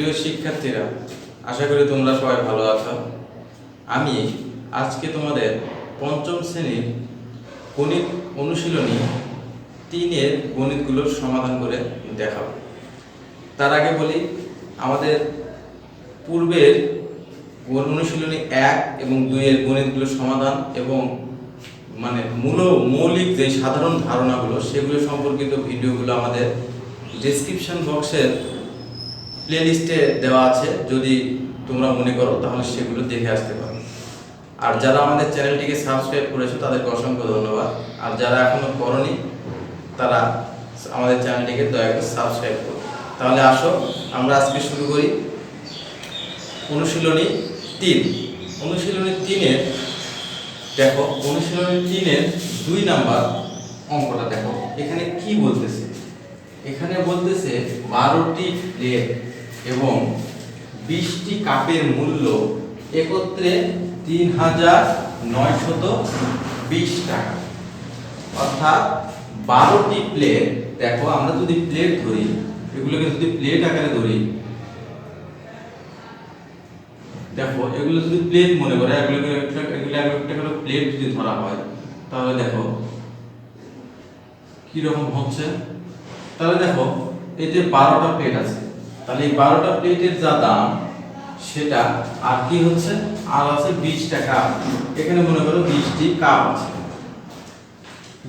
প্রিয় শিক্ষার্থীরা, আশা করি তোমরা সবাই ভালো আছো। আমি আজকে তোমাদের পঞ্চম শ্রেণির গণিত অনুশীলনী তিনের গণিতগুলোর সমাধান করে দেখাবো। তার আগে বলি, আমাদের পূর্বের অনুশীলনী এক এবং দুইয়ের গণিতগুলোর সমাধান এবং মানে মূল, মৌলিক যে সাধারণ ধারণাগুলো, সেগুলো সম্পর্কিত ভিডিওগুলো আমাদের ডেসক্রিপশন বক্সের প্লেলিস্টে দেওয়া আছে, যদি তোমরা মনে করো, তাহলে সেগুলো দেখে আসতে পারো। আর যারা আমাদের চ্যানেলটিকে সাবস্ক্রাইব করেছ, তাদেরকে অসংখ্য ধন্যবাদ। আর যারা এখনও করনি, তারা আমাদের চ্যানেলটিকে দয়া করে সাবস্ক্রাইব করো। তাহলে আসো, আমরা আজকে শুরু করি অনুশীলনী তিন। অনুশীলনী তিনের, দেখো, অনুশীলনী তিনের দুই নাম্বার অঙ্কটা দেখো। এখানে কি বলতেছে? এখানে বলতেছে বারোটি প্লেট এবং বিশটি কাপের মূল্য একত্রে তিন হাজার নয়শত বিশ টাকা। অর্থাৎ বারোটি প্লেট দেখো আমরা যদি প্লেট ধরি, এগুলোকে যদি প্লেট আকারে ধরি, দেখো এগুলো যদি প্লেট মনে করে, এগুলোকে এগুলো এক একটা করে প্লেট যদি ধরা হয়, তাহলে দেখো কি রকম হচ্ছে? তাহলে দেখো, এই যে বারোটা প্লেট আছে তাহলে এই বারোটা প্লেটের যা দাম, সেটা আর কি হচ্ছে? আর আছে বিশটা কাপ এখানে মনে করো বিশটি কাপ আছে।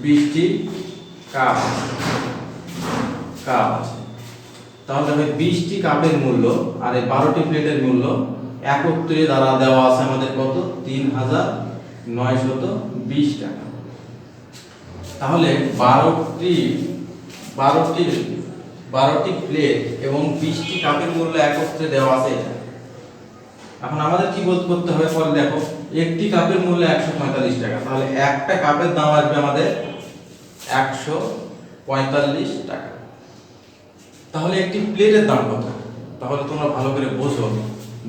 বিশটি কাপ কাপ আছে। তাহলে হবে বিশটি কাপের মূল্য আর এই বারোটি প্লেটের মূল্য একত্রে দ্বারা দেওয়া আছে আমাদের কত? তিন হাজার নয়শত বিশ টাকা। তাহলে বারোটি বারোটি বারোটি প্লেট এবং বিশটি কাপের মূল্য একত্রে দেওয়া আছে। এখন আমাদের কি বোধ করতে হবে? পরে দেখো, একটি কাপের মূল্য একশো পঁয়তাল্লিশ টাকা। তাহলে একটা কাপের দাম আসবে আমাদের একশো পঁয়তাল্লিশ টাকা। তাহলে একটি প্লেটের দাম কত? তাহলে তোমরা ভালো করে বোঝো।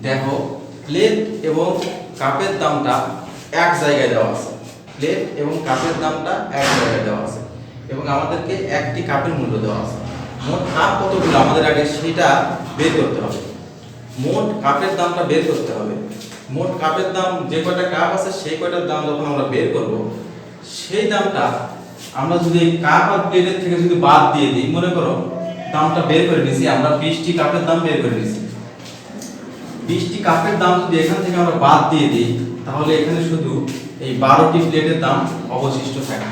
দেখো, প্লেট এবং কাপের দামটা এক জায়গায় দেওয়া আছে। প্লেট এবং কাপের দামটা এক জায়গায় দেওয়া আছে। এবং আমাদেরকে একটি কাপের মূল্য দেওয়া আছে। মোট কাপ কতগুলো? আমাদের আগে সেটা বের করতে হবে। মোট কাপের দামটা বের করতে হবে। মোট কাপের দাম যে কয়টা কাপ আছে সেই কয়টার দাম যখন আমরা বের করব, সেই দামটা আমরা যদি কাপ আর প্লেটের থেকে যদি বাদ দিয়ে দিই, মনে করো দামটা বের করে নিছি, আমরা বিশটি কাপের দাম বের করে নিছি। বিশটি কাপের দাম যদি এখান থেকে আমরা বাদ দিয়ে দিই, তাহলে এখানে শুধু এই বারোটি প্লেটের দাম অবশিষ্ট থাকে।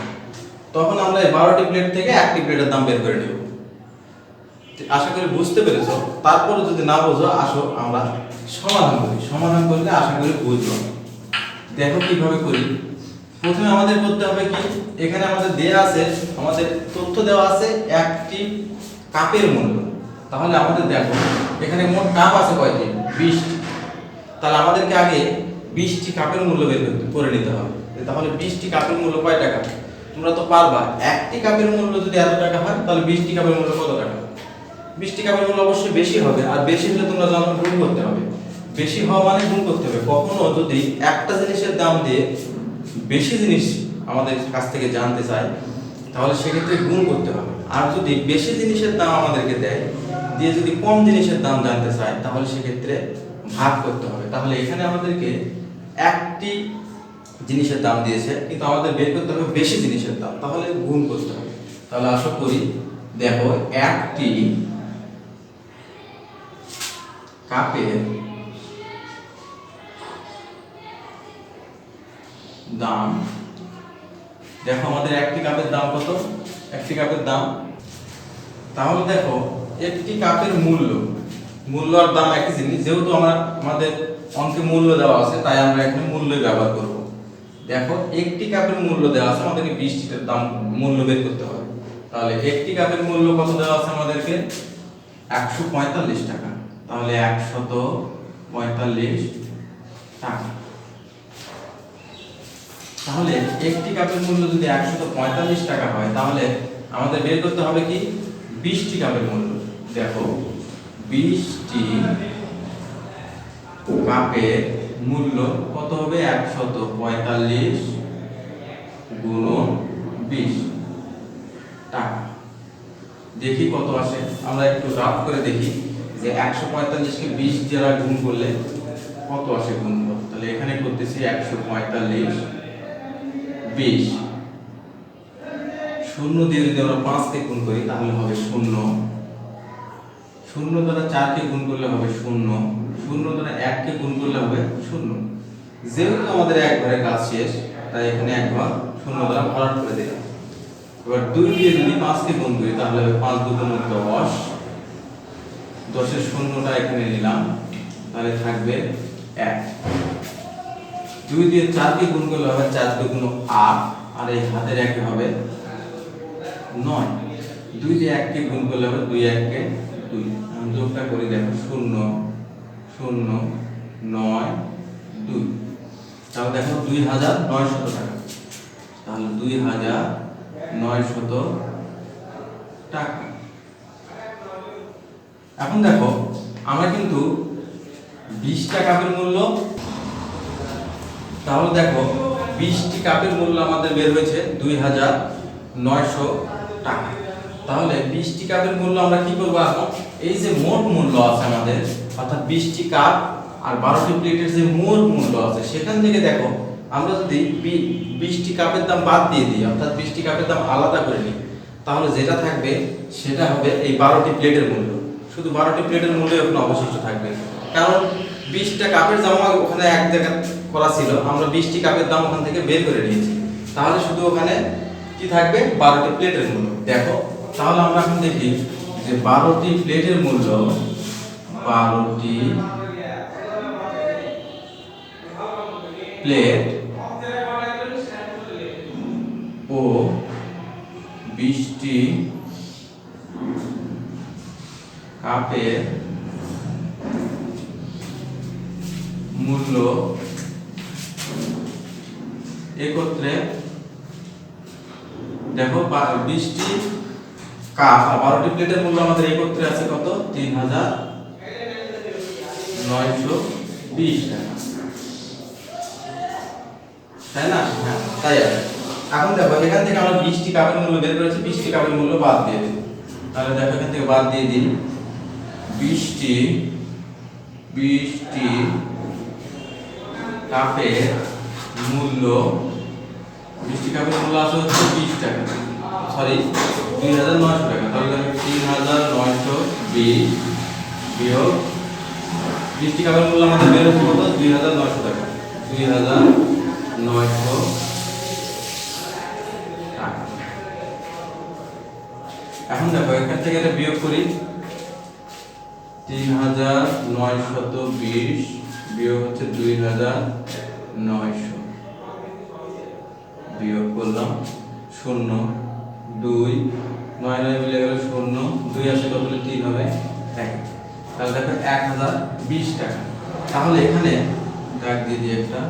তখন আমরা এই বারোটি প্লেট থেকে একটি প্লেটের দাম বের করে নেব। আশা করি বুঝতে পেরেছ। তারপরে যদি না বোঝো, আসো, আমরা সমাধান করি। সমাধান করলে আশা করি বুঝব। দেখো কীভাবে করি। প্রথমে আমাদের করতে হবে কি, এখানে আমাদের দেয়া আছে, আমাদের তথ্য দেওয়া আছে একটি কাপের মূল্য। তাহলে আমাদের দেখো, এখানে মোট কাপ আছে কয়টি? বিশটি। তাহলে আমাদেরকে আগে বিশটি কাপের মূল্য বের করে নিতে হবে। তাহলে বিশটি কাপের মূল্য কয় টাকা? তোমরা তো পারবা। একটি কাপের মূল্য যদি এত টাকা হয়, তাহলে বিশটি কাপের মূল্য কত? টাকা বিশটি কাপের মূল্য অবশ্যই বেশি হবে, আর বেশি হলে তোমরা জানো গুণ করতে হবে। বেশি হওয়া মানে গুণ করতে হবে। কখনো যদি একটা জিনিসের দাম দিয়ে বেশি জিনিস আমাদের কাছ থেকে জানতে চায়, তাহলে সেক্ষেত্রে গুণ করতে হবে। আর যদি বেশি জিনিসের দাম আমাদেরকে দেয়, দিয়ে যদি কম জিনিসের দাম জানতে চায়, তাহলে সেক্ষেত্রে ভাগ করতে হবে। তাহলে এখানে আমাদেরকে একটি জিনিসের দাম দিয়েছে, কিন্তু আমাদের বের করতে হবে বেশি জিনিসের দাম। তাহলে গুণ করতে হবে। তাহলে আশা করি দেখো, একটি কাপের দাম। দেখো আমাদের একটি কাপের দাম কত? একটি কাপের দাম? তাহলে দেখো, একটি কাপের মূল্য মূল্য আর দাম একই জিনিস। যেহেতু আমরা, আমাদের অঙ্কে মূল্য দেওয়া আছে, তাই আমরা এখানে মূল্যই ব্যবহার করব। দেখো, একটি কাপের মূল্য দেওয়া আছে, আমাদেরকে বিশটির দাম, মূল্য বের করতে হবে। তাহলে একটি কাপের মূল্য কত দেওয়া আছে আমাদেরকে? একশো পঁয়তাল্লিশ টাকা। তাহলে একশত পঁয়তাল্লিশ টাকা। তাহলে একটি কাপের মূল্য যদি একশত পঁয়তাল্লিশ টাকা হয়, তাহলে আমাদের বের করতে হবে কি? বিশটি কাপের মূল্য। দেখো, বিশটি কাপের মূল্য কত হবে? একশত পঁয়তাল্লিশ গুণন বিশ টাকা। দেখি কত আসে। আমরা একটু রাফ করে দেখি। যে একশো পঁয়তাল্লিশকে বিশ দ্বারা গুণ করলে কত আসে গুণ তাহলে এখানে করতেছি একশো পঁয়তাল্লিশ, বিশ। শূন্য দিয়ে যদি আমরা পাঁচকে গুণ করি, তাহলে হবে শূন্য। শূন্য দ্বারা চারকে গুণ করলে হবে শূন্য। শূন্য দ্বারা এককে গুণ করলে হবে শূন্য। যেহেতু আমাদের একবারে কাজ শেষ, তাই এখানে একবার শূন্য দ্বারা ভরাট করে দিলাম। এবার দুই দিয়ে যদি পাঁচকে গুণ করি, তাহলে হবে পাঁচ দুগুণ দশ। দশের শূন্যটা এখানে নিলাম, তাহলে থাকবে এক। দুই দিয়ে চারকে গুণ করলে হবে চার দুগুণ আট, আর এই হাতের একে হবে নয়। দুই দিয়ে এককে গুণ করলে হবে দুই এককে দুই। যোগটা করি, দেখো, শূন্য শূন্য, নয়, দুই। তাহলে দেখো দুই হাজার নয় শত টাকা। তাহলে দুই হাজার নয় শত টাকা। এখন দেখো, আমরা কিন্তু বিশটা কাপের মূল্য, তাহলে দেখো বিশটি কাপের মূল্য আমাদের বের হয়েছে দুই হাজার নয়শো টাকা। তাহলে বিশটি কাপের মূল্য আমরা কি করব এখন? এই যে মোট মূল্য আছে আমাদের, অর্থাৎ বিশটি কাপ আর বারোটি প্লেটের যে মোট মূল্য আছে, সেখান থেকে দেখো, আমরা যদি বিশটি কাপের দাম বাদ দিয়ে দিই, অর্থাৎ বিশটি কাপের দাম আলাদা করে নিই, তাহলে যেটা থাকবে, সেটা হবে এই বারোটি প্লেটের মূল্য। শুধু বারোটি প্লেটের মূল্য এখন অবশিষ্ট থাকবে। কারণ বিশটা কাপের আমার ওখানে এক জায়গা করা ছিল। আমরা বিশটি কাপের দাম ওখান থেকে বের করে নিয়েছি। তাহলে শুধু ওখানে কি থাকবে? বারোটি প্লেটের মূল্য। দেখো, তাহলে আমরা এখন দেখি যে বারোটি প্লেটের মূল্য, বারোটি প্লেট ও বিশটি কাপের মূল্য একত্রে দেখো বিশটি কাপ, আর বারোটি প্লেটের মূল্য আমাদের একত্রে আছে কত? তিন হাজার নয়শো বিশ তাই না? হ্যাঁ তাই এখন দেখো, এখান থেকে আমরা বিশটি কাপের মূল্য বের করেছি, বিশটি কাপের মূল্য বাদ দিয়ে দিই। তাহলে দেখো, এখান থেকে বাদ দিয়ে দিই। বিশটি বিশটি কাপের মূল্য বিশটি কাপের মূল্য আছে হচ্ছে বিশ টাকা। সরি দুই হাজার নয়শো টাকা। তাহলে তিন হাজার নয়শো বিশ বিয়োগ বিশটি কাপের মূল্য আমাদের বের হচ্ছে কত? দুই হাজার নয়শো টাকা। দুই হাজার নয়শো এখন দেখো, এখান থেকে এটা বিয়োগ করি। তিন হাজার নয়শত বিশ, বিয়োগ হচ্ছে দুই হাজার নয়শো। বিয়োগ করলাম শূন্য, দুই, নয় নয় মিলে গেল শূন্য, দুই আসে কত তিন হবে? এক। তাহলে দেখো এক হাজার বিশ টাকা। তাহলে এখানে দাগ দিয়ে দিই একটা।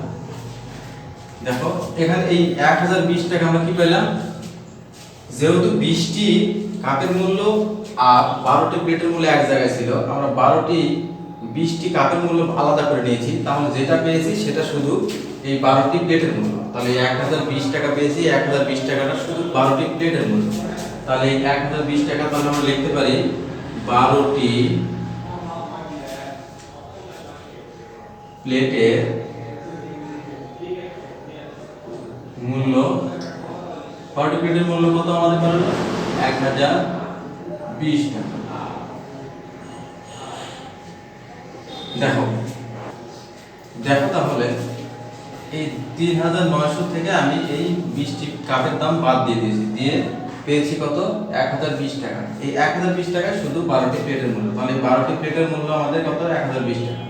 দেখো, এখানে এই এক হাজার বিশ টাকা আমরা কি পেলাম যেহেতু বিশটি কাপের মূল্য আর বারোটি প্লেটের মূল্য এক জায়গায় ছিল। আমরা বারোটি, বিশটি কাপের মূল্য আলাদা করে নিয়েছি। তাহলে যেটা পেয়েছি সেটা শুধু এই বারোটি প্লেটের মূল্য। তাহলে এক হাজার বিশ টাকা পেয়েছি, এক হাজার বিশ টাকাটা শুধু বারোটি প্লেটের মূল্য। তাহলে এক হাজার বিশ টাকা তাহলে আমরা লিখতে পারি বারোটি প্লেটের মূল্য। বারোটি প্লেটের মূল্য কত আমাদের এক হাজার বিশ দেখো দেখো তাহলে, এই তিন হাজার নয়শো থেকে আমি এই বিশটি কাপের দাম বাদ দিয়ে দিয়েছি। দিয়ে পেয়েছি কত? এক হাজার বিশ টাকা। এই এক হাজার বিশ টাকা শুধু বারোটি প্লেটের মূল্য। এই বারোটি প্লেটের মূল্য আমাদের কত? এক হাজার বিশ টাকা।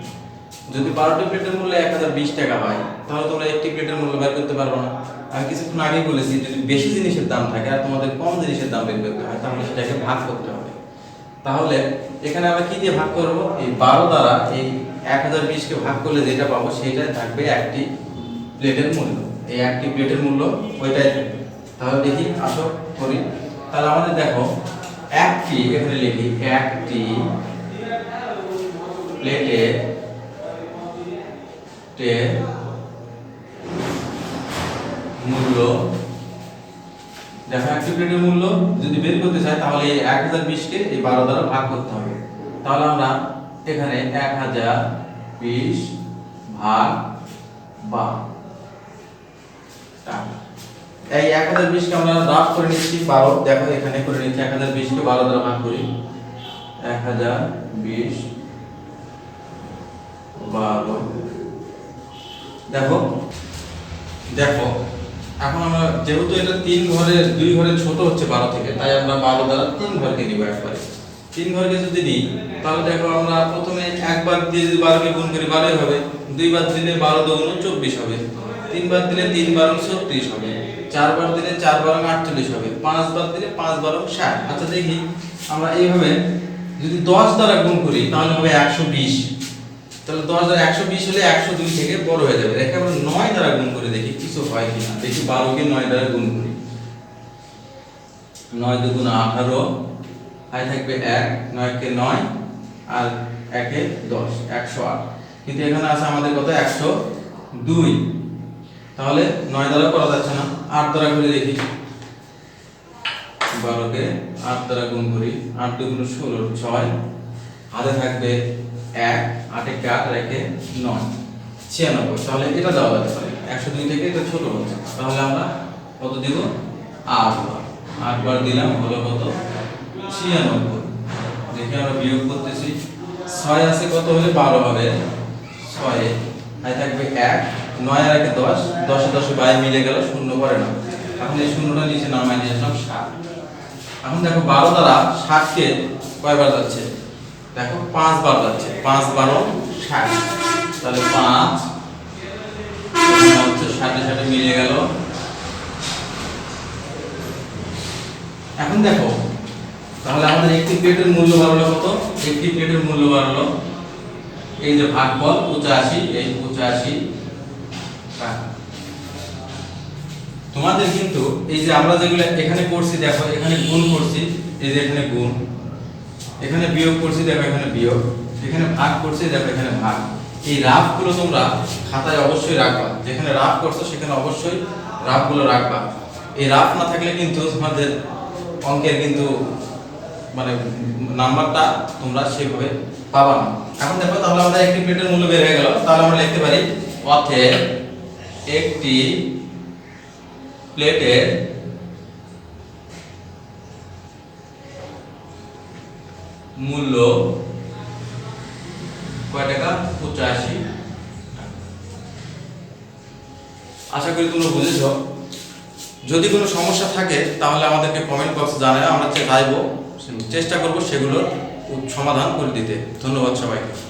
যদি বারোটি প্লেটের মূল্য এক হাজার বিশ টাকা হয়, তাহলে তোমরা একটি প্লেটের মূল্য বের করতে পারব না। আমি কিছুক্ষণ আগেই বলেছি যদি বেশি জিনিসের দাম থাকে আর তোমাদের কম জিনিসের দাম বের করতে হয়, তাহলে সেটাকে ভাগ করতে হবে। তাহলে এখানে আমরা কি দিয়ে ভাগ করব? এই বারো দ্বারা এই এক হাজার বিশকে ভাগ করলে যেটা পাবো সেটাই থাকবে একটি প্লেটের মূল্য। এই একটি প্লেটের মূল্য ওইটাই তাহলে দেখি, আসো, করি। তাহলে আমাদের দেখো, একটি, এখানে লিখি, একটি প্লেটের টের মূল্য, দেখো প্লেটের মূল্য যদি বের করতে চাই তাহলে এই এক হাজার বিশকে এই বারো দ্বারা ভাগ করতে হবে। তাহলে আমরা এখানে এক হাজার বিশ ভাগ টাকা এই এক হাজার বিশকে আমরা রাফ করে নিচ্ছি, বারো। দেখো এখানে করে নিচ্ছি এক হাজার বিশকে বারো দ্বারা ভাগ করি। এক হাজার বিশ বারো। দেখো দেখো। এখন আমরা যেহেতু এটা তিন ঘরের দুই ঘরের ছোট হচ্ছে বারো থেকে, তাই আমরা বারো দ্বারা তিন ঘরকে নিব একবারে। তিন ঘরকে যদি নিই, তাহলে দেখো আমরা প্রথমে একবার দিয়ে যদি বারোকে গুণ করি, বারোই হবে। দুইবার দিলে বারো দুগুণ চব্বিশ হবে। তিনবার দিলে তিন বারো ছত্রিশ হবে। চারবার দিলে চার বারো আটচল্লিশ হবে। পাঁচবার দিলে পাঁচ বারো ষাট। আচ্ছা দেখি, আমরা এইভাবে যদি দশ দ্বারা গুণ করি, তাহলে হবে একশো বিশ। তাহলে দশ দ্বারা একশো বিশ হলে একশো দুই থেকে বড় হয়ে যাবে। রেখে আমরা নয় দ্বারা গুণ করে দেখি কিছু হয় কিনা। দেখি বারোকে নয় দ্বারা গুণ করি। নয় দুগুণ আঠারো হাই থাকবে এক, নয়কে নয়, আর একে দশ, একশো আট। কিন্তু এখানে আছে আমাদের কত? একশো দুই। তাহলে নয় দ্বারা করা যাচ্ছে না। আট দ্বারা করে দেখি। বারোকে আট দ্বারা গুণ করি। আট দুগুণ ষোলো, ছয়। হাতে থাকবে এক, আটে আট রেখে নয়। ছিয়ানব্বই। তাহলে এটা দেওয়া যেতে পারে। একশো দুই থেকে এটা ছোট হচ্ছে। তাহলে আমরা কত দিব? আট বার। আট বার দিলাম, হলো কত? ছিয়ানব্বই। দেখে আমরা বিয়োগ করতেছি। ছয় আছে কত হলে বারো হবে? ছয়ে। আর থাকবে এক। নয় আর একে দশ। দশে দশে বাইরে মিলে গেল, শূন্য করে না এখন এই শূন্যটা নিচে নামাই নিয়ে আসলাম ষাট এখন দেখো বারো দ্বারা ষাটকে কয়বার যাচ্ছে? দেখো, পাঁচ বার যাচ্ছে। পাঁচ বারো, ষাট। তাহলে পাঁচ, হচ্ছে ষাটে মিলে গেল। এখন দেখো, তাহলে আমাদের একটি প্লেটের মূল্য বাড়লো কত? একটি প্লেটের মূল্য বাড়লো এই যে ভাগফল, পঁচাশি, এই পঁচাশি তোমাদের কিন্তু এই যে আমরা যেগুলো এখানে করছি, দেখো, এখানে গুণ করছি, এই যে এখানে গুণ। এখানে বিয়োগ করছি, দেখো এখানে বিয়োগ। এখানে ভাগ করছি, দেখো এখানে ভাগ। এই রাফগুলো তোমরা খাতায় অবশ্যই রাখবা। যেখানে রাফ করছ, সেখানে অবশ্যই রাফগুলো রাখবা। এই রাফ না থাকলে কিন্তু তোমাদের অঙ্কের কিন্তু মানে নাম্বারটা তোমরা সেভাবে পাবা না। এখন দেখো, তাহলে আমরা একটি প্লেটের মূল্য বের হয়ে গেল। তাহলে আমরা লিখতে পারি, অতএব একটি প্লেটের মূল্য কয় টাকা? পঁচাশি আশা করি তোমরা বুঝেছ। যদি কোনো সমস্যা থাকে, তাহলে আমাদেরকে কমেন্ট বক্স জানায় আমরা চাইব চেষ্টা করব সেগুলোর সমাধান করে দিতে। ধন্যবাদ সবাইকে।